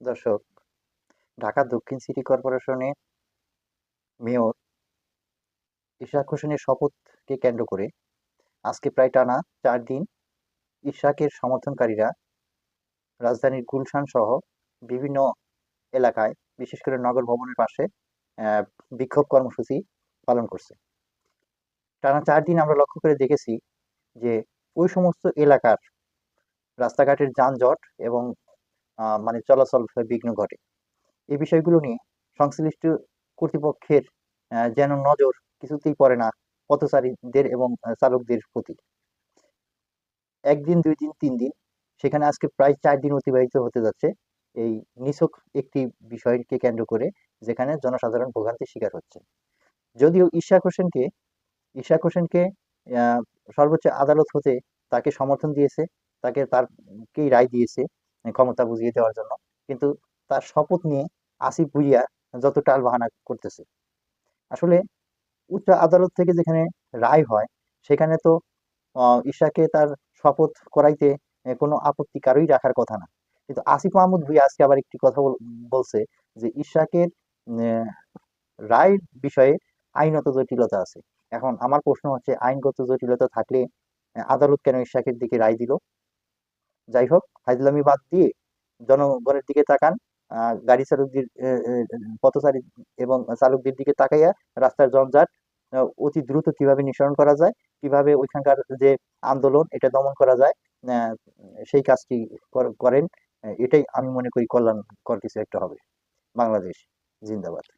দর্শক, ঢাকা দক্ষিণ সিটি কর্পোরেশনের মেয়র ইশাক হোসেনের শপথকে কেন্দ্র করে আজকে প্রায় টানা চার দিন ইশাকের সমর্থনকারীরা রাজধানীর গুলশান সহ বিভিন্ন এলাকায়, বিশেষ করে নগর ভবনের পাশে বিক্ষোভ কর্মসূচি পালন করছে। টানা চার দিন আমরা লক্ষ্য করে দেখেছি যে ওই সমস্ত এলাকার রাস্তাঘাটের যানজট এবং মানে চলাচল বিঘ্ন ঘটে। এই বিষয়গুলো নিয়ে সংশ্লিষ্ট কর্তৃপক্ষের যেন নজর কিছুতেই পড়ে না পথচারীদের এবং চালকদের প্রতি। একদিন দুই দিন তিন দিন সেখানে আজকে প্রায় চার দিন অতিবাহিত হতে যাচ্ছে এই নিছক একটি বিষয়কে কেন্দ্র করে, যেখানে জনসাধারণ ভোগান্তির শিকার হচ্ছে। যদিও ইশাক হোসেনকে ইশাক হোসেনকে সর্বোচ্চ আদালত হতে তাকে সমর্থন দিয়েছে, তাকে তারকেই রায় দিয়েছে ক্ষমতা বুঝিয়ে দেওয়ার জন্য। কিন্তু তার শপথ নিয়ে আসিফ ভুইয়া যত টাল বাহানা করতেছে। আসলে উচ্চ আদালত থেকে যেখানে রায় হয়, সেখানে তো ঈশাকে তার শপথ করাইতে কোনো আপত্তি কারোই রাখার কথা না। কিন্তু আসিফ মাহমুদ ভুইয়া আজকে আবার একটি কথা বলছে যে ঈশাকের রায় বিষয়ে আইনত জটিলতা আছে। এখন আমার প্রশ্ন হচ্ছে, আইনগত জটিলতা থাকলে আদালত কেন ঈশাকের দিকে রায় দিল? যাই হোক ফাইজলামি বাদ দিয়ে জনগণের দিকে তাকান গাড়ি চালকদের পথচারী এবং চালকদের দিকে তাকাইয়া রাস্তার জঞ্জাট অতি দ্রুত কীভাবে নিঃসরণ করা যায়, কীভাবে ওইখানকার যে আন্দোলন এটা দমন করা যায় সেই কাজটি কর- করেন। এটাই আমি মনে করি কল্যাণকর কিছু একটা হবে। বাংলাদেশ জিন্দাবাদ।